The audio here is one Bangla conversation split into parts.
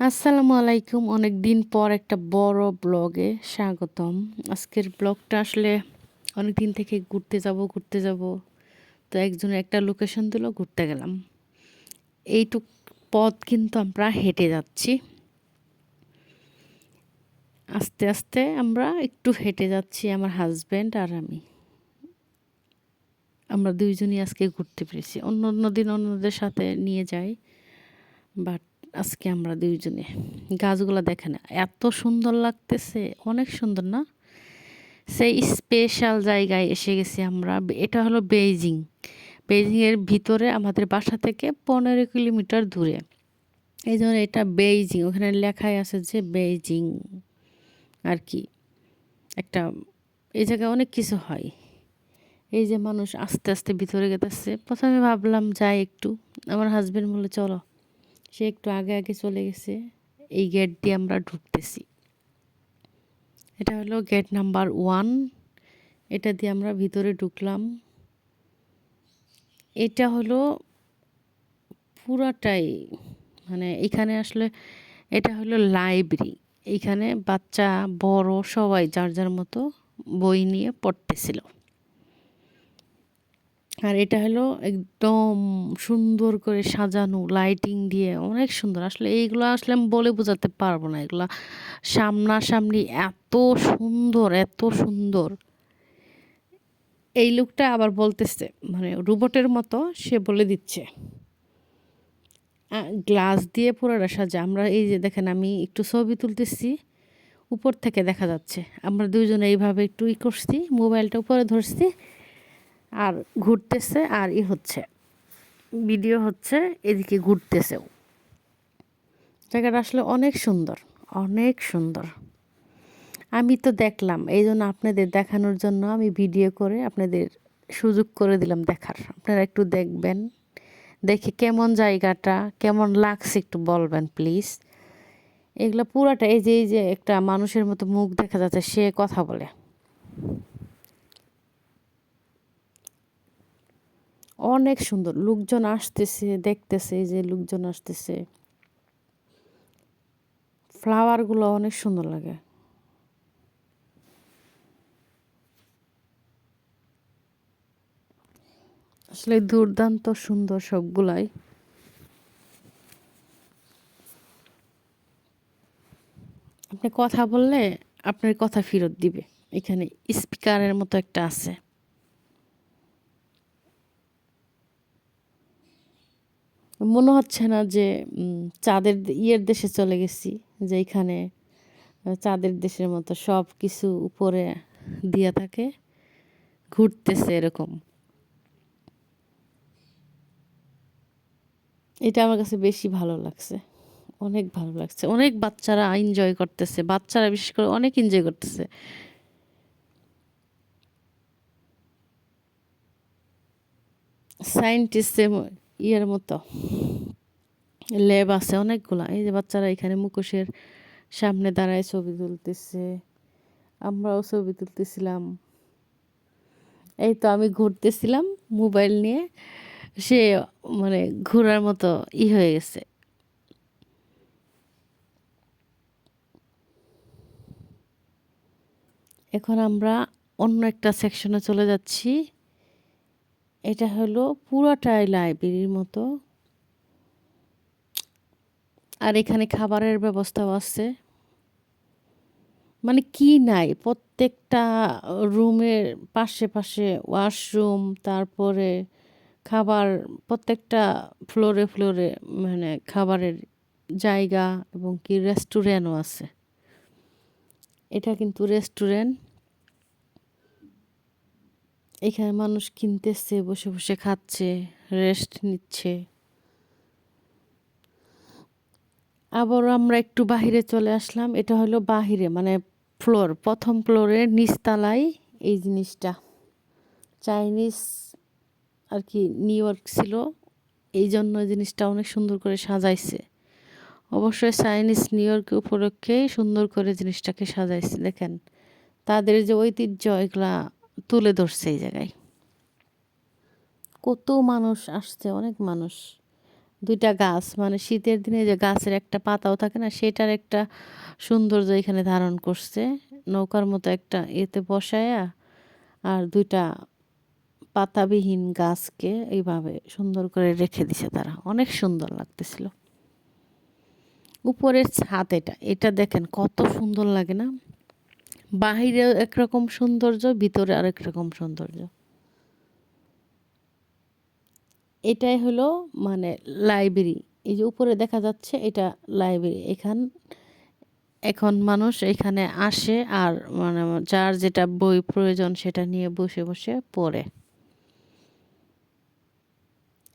আসসালামু আলাইকুম। অনেক দিন পর একটা বড় ব্লগে স্বাগতম। আজকের ব্লগটা আসলে অনেক দিন থেকে ঘুরতে যাব ঘুরতে যাব। তো একজন একটা লোকেশন দিল, ঘুরতে গেলাম। এইটুক পথ কিন্তু আমরা হেঁটে যাচ্ছি। আস্তে আস্তে আমরা একটু হেঁটে যাচ্ছি, আমার হাজব্যান্ড আর আমি। আমরা দুইজনই আজকে ঘুরতে পেরেছি। অন্য অন্য দিন অন্যদের সাথে নিয়ে যাই। বাট আজকে আমরা দুইজনে। গাছগুলো দেখেন, এত সুন্দর লাগতেছে, অনেক সুন্দর না? সেই স্পেশাল জায়গায় এসে গেছি আমরা, এটা হলো বেইজিং বেইজিংয়ের ভিতরে আমাদের বাসা থেকে পনেরো কিলোমিটার দূরে। এই জন্য এটা বেইজিং ওখানে লেখাই আছে যে বেইজিং আর কি। একটা, এই জায়গায় অনেক কিছু হয়। এই যে মানুষ আস্তে আস্তে ভিতরে গেতেছে। প্রথমে ভাবলাম যাই একটু, আমার হাজব্যান্ড বলে চলো। সে একটু আগে আগে চলে গেছে। এই গেট দিয়ে আমরা ঢুকতেছি। এটা হলো গেট নাম্বার ওয়ান এটা দিয়ে আমরা ভিতরে ঢুকলাম। এটা হলো পুরাটাই মানে এখানে আসলে এটা হলো লাইব্রেরি এখানে বাচ্চা, বড় সবাই যার যার মতো বই নিয়ে পড়তেছিল। আর এটা হলো একদম সুন্দর করে সাজানো লাইটিং দিয়ে, অনেক সুন্দর। আসলে এইগুলো আসলে আমি বলে বোঝাতে পারব না। এগুলো সামনাসামনি এত সুন্দর এত সুন্দর। এই লুকটা আবার বলতেছে মানে রোবটের মতো সে বলে দিচ্ছে। গ্লাস দিয়ে পুরোটা সাজা। আমরা এই যে দেখেন, আমি একটু ছবি তুলতেছি, উপর থেকে দেখা যাচ্ছে। আমরা দুজনে এইভাবে একটু ই করছি, মোবাইলটা উপরে ধরছি আর ঘুরতেছে আর ই হচ্ছে। ভিডিও হচ্ছে এদিকে ঘুরতেছেও। জায়গাটা আসলে অনেক সুন্দর অনেক সুন্দর। আমি তো দেখলাম এই জন্য আপনাদের দেখানোর জন্য আমি ভিডিও করে আপনাদের সুযোগ করে দিলাম দেখার। আপনারা একটু দেখবেন, দেখে কেমন জায়গাটা, কেমন লাগছে একটু বলবেন প্লিজ। এগুলো পুরাটা এই যে এই যে একটা মানুষের মতো মুখ দেখা যাচ্ছে, সে কথা বলে। অনেক সুন্দর। লোকজন আসতেছে, দেখতেছে যে লোকজন আসতেছে। ফ্লাওয়ারগুলো অনেক সুন্দর লাগে। আসলে দুর্দান্ত সুন্দর সবগুলাই। আপনি কথা বললে আপনার কথা ফেরত দিবে। এখানে স্পিকারের মতো একটা আছে। মনে হচ্ছে না যে চাঁদের ইয়ের দেশে চলে গেছি, যে এখানে চাঁদের দেশের মতো সব কিছু উপরে দিয়া থাকে, ঘুরতেছে এরকম। এটা আমার কাছে বেশি ভালো লাগছে, অনেক ভালো লাগছে। অনেক বাচ্চারা এনজয় করতেছে, বাচ্চারা বিশেষ করে অনেক এনজয় করতেছে। সায়েন্টিস্টের ইয়ের মতো। ল্যাব আছে অনেকগুলা। এই যে বাচ্চারা এখানে মুখোশের সামনে দাঁড়ায় ছবি তুলতেছে। আমরাও ছবি তুলতেছিলাম। এই তো আমি ঘুরতেছিলাম মোবাইল নিয়ে। সে মানে ঘোরার মতো ই হয়ে গেছে। এখন আমরা অন্য একটা সেকশনে চলে যাচ্ছি। এটা হলো পুরোটাই লাইব্রেরির মতো। আর এখানে খাবারের ব্যবস্থাও আছে। মানে কি নাই, প্রত্যেকটা রুমের পাশে পাশে ওয়াশরুম তারপরে খাবার, প্রত্যেকটা ফ্লোরে ফ্লোরে মানে খাবারের জায়গা এবং কি রেস্টুরেন্টও আছে। এটা কিন্তু রেস্টুরেন্ট এখানে মানুষ কিনতেছে, বসে বসে খাচ্ছে রেস্ট নিচ্ছে। আবার আমরা একটু বাহিরে চলে আসলাম, এটা হলো বাহিরে মানে ফ্লোর প্রথম ফ্লোরের নিচতলায় এই জিনিসটা। চাইনিজ আর কি নিউ ইয়র্ক ছিল, এই জন্য জিনিসটা অনেক সুন্দর করে সাজাইছে। অবশ্যই চাইনিজ নিউ ইয়র্ক উপলক্ষেই সুন্দর করে জিনিসটাকে সাজাইছে, দেখেন। তাদের যে ঐতিহ্য, এগুলা তুলে ধরছে এই জায়গায়। কত মানুষ আসছে, অনেক মানুষ। দুইটা গাছ মানে শীতের দিনে যে গাছের একটা পাতাও থাকে না, সেটার একটা সৌন্দর্য এখানে ধারণ করছে। নৌকার মতো একটা এতে বসায়া আর দুইটা পাতাবিহীন গাছকে এইভাবে সুন্দর করে রেখে দিছে তারা। অনেক সুন্দর লাগতেছিল। উপরের ছাদ এটা এটা দেখেন কত সুন্দর লাগে না? বাহিরে একরকম সৌন্দর্য, ভিতরে আরেক রকম সৌন্দর্য। এটাই হলো মানে লাইব্রেরি। এই যে উপরে দেখা যাচ্ছে এটা লাইব্রেরি। এখান এখন মানুষ এখানে আসে আর মানে যার যেটা বই প্রয়োজন সেটা নিয়ে বসে বসে পড়ে।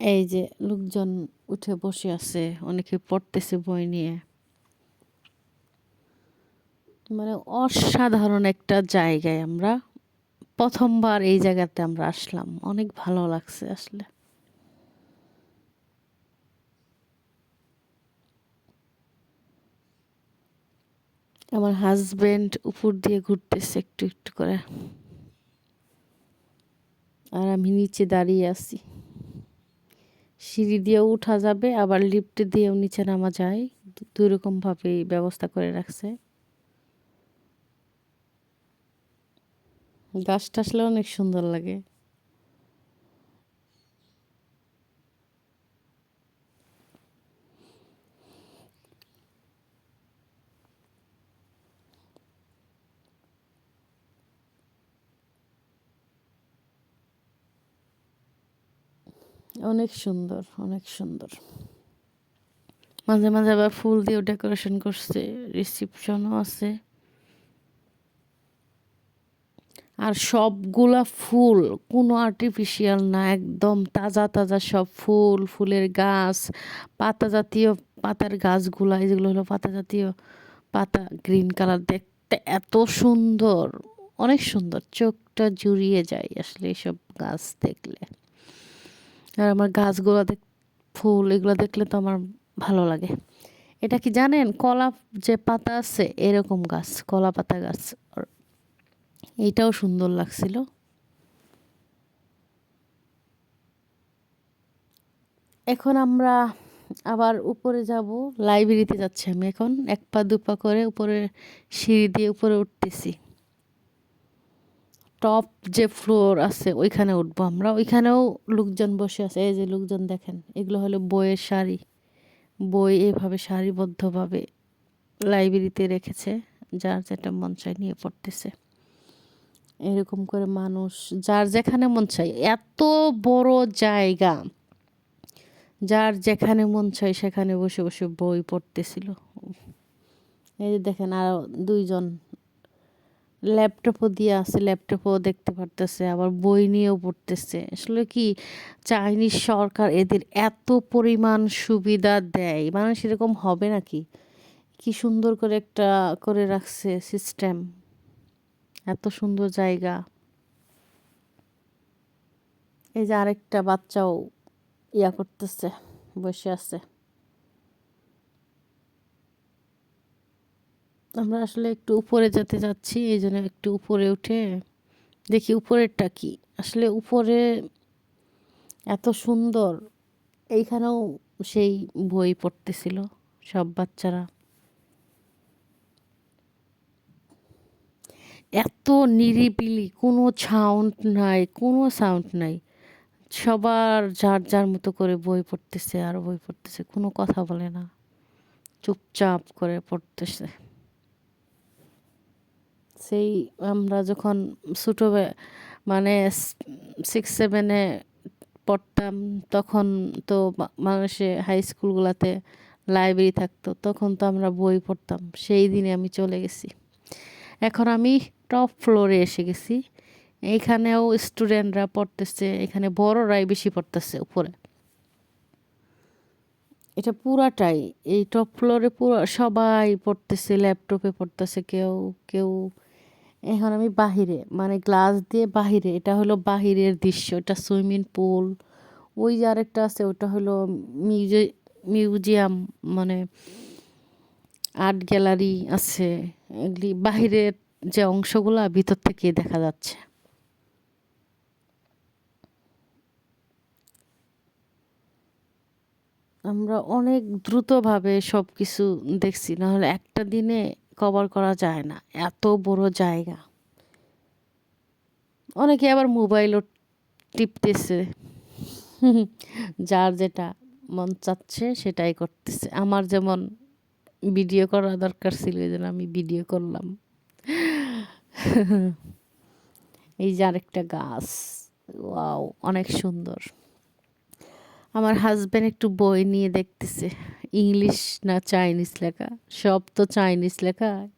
এই যে লোকজন উঠে বসে আছে, অনেকে পড়তেছে বই নিয়ে। মানে অসাধারণ একটা জায়গায় আমরা প্রথমবার এই জায়গাতে আমরা আসলাম। অনেক ভালো লাগছে আসলে। আমার হাজবেন্ড উপর দিয়ে ঘুরতেছে একটু একটু করে। আর আমি নিচে দাঁড়িয়ে আছি। সিঁড়ি দিয়েও উঠা যাবে, আবার লিফট দিয়েও নিচে নামা যায়। দুই রকমভাবেই ব্যবস্থা করে রাখছে। গাছটা আসলে অনেক সুন্দর লাগে। অনেক সুন্দর অনেক সুন্দর। মাঝে মাঝে আবার ফুল দিয়েও ডেকোরেশন করছে রিসিপশনও আছে। আর সবগুলা ফুল, কোনো আর্টিফিশিয়াল না, একদম তাজা তাজা সব ফুল, ফুলের গাছ, পাতা জাতীয় পাতার গাছগুলা যেগুলো হলো পাতা জাতীয় পাতা গ্রিন কালার দেখতে এত সুন্দর, অনেক সুন্দর, চোখটা জুড়িয়ে যায় আসলে এইসব গাছ দেখলে। আর আমার গাছগুলো দেখ, ফুল এগুলো দেখলে তো আমার ভালো লাগে। এটা কি জানেন? কলা যে পাতা আছে, এরকম গাছ, কলা পাতা গাছ এইটাও সুন্দর লাগছিল। এখন আমরা আবার উপরে যাব, লাইব্রেরিতে যাচ্ছি আমি এখন। এক পা, দু পা করে উপরে সিঁড়ি দিয়ে উপরে উঠতেছি। টপ যে ফ্লোর আছে, ওইখানে উঠবো আমরা। ওইখানেও লোকজন বসে আছে, এই যে লোকজন দেখেন, এগুলো হলো বইয়ের শাড়ি। বই এইভাবে সারিবদ্ধভাবে লাইব্রেরিতে রেখেছে, যার যেটা মন চায় নিয়ে পড়তেছে। এরকম করে মানুষ, যার যেখানে মন চায়, এত বড় জায়গা, যার যেখানে মন চায় সেখানে বসে বসে বই পড়তেছিল। এই যে দেখেন আর দুইজন ল্যাপটপও দিয়ে আছে, ল্যাপটপও দেখতে পারতেছে, আবার বই নিয়েও পড়তেছে। আসলে কি, চাইনিজ সরকার এদের এত পরিমাণ সুবিধা দেয়, মানুষ এরকম হবে নাকি? কি সুন্দর করে একটা করে রাখছে সিস্টেম এত সুন্দর জায়গা। এই যে আরেকটা বাচ্চাও ইয়া করতেছে, বসে আছে। আমরা আসলে একটু উপরে যেতে যাচ্ছি, এই জন্য একটু উপরে উঠে দেখি উপরেরটা কি। আসলে উপরে এত সুন্দর, এইখানেও সেই বই পড়তেছিল, সব বাচ্চারা। এত নিরিবিলি, কোনো সাউন্ড নাই, কোনো সাউন্ড নাই। সবার যার যার মতো করে বই পড়তেছে, আর বই পড়তেছে, কোনো কথা বলে না। চুপচাপ করে পড়তেছে। সেই আমরা যখন ছোটো মানে সিক্স সেভেনে পড়তাম, তখন তো মানুষে হাই স্কুলগুলোতে লাইব্রেরি থাকতো, তখন তো আমরা বই পড়তাম। সেই দিনে আমি চলে গেছি। এখন আমি টপ ফ্লোরে এসে গেছি। এইখানেও স্টুডেন্টরা পড়তেছে, এখানে বড়রাই বেশি পড়তেছে উপরে। এটা পুরাটাই, এই টপ ফ্লোরে পুরো সবাই পড়তেছে, ল্যাপটপে পড়তেছে কেউ কেউ। এখন আমি বাহিরে মানে গ্লাস দিয়ে বাহিরে, এটা হলো বাহিরের দৃশ্য, এটা সুইমিং পুল। ওই যে আরেকটা আছে, ওটা হলো মিউজিয়াম মানে আর্ট গ্যালারি আছে। এগুলি বাহিরের যে অংশগুলো ভিতর থেকে দেখা যাচ্ছে। আমরা অনেক দ্রুতভাবে সব কিছু দেখছি, নাহলে একটা দিনে কভার করা যায় না, এত বড় জায়গা। অনেকে আবার মোবাইলও টিপতেছে, যার যেটা মন চাচ্ছে সেটাই করতেছে। আমার যেমন ভিডিও করা দরকার ছিল জন্য আমি ভিডিও করলাম। এই যে আরেকটা গাছ। ওয়াও, অনেক সুন্দর। আমার হাজব্যান্ড একটু বই নিয়ে দেখতেছে। ইংলিশ না চাইনিজ লেখা? সব তো চাইনিজ লেখা।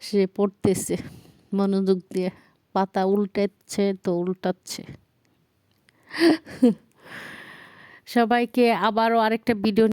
সে পড়তেছে, মনোযোগ দিয়ে। পাতা উল্টাচ্ছে, তো উল্টাচ্ছে। সবাইকে আবারও আরেকটা ভিডিও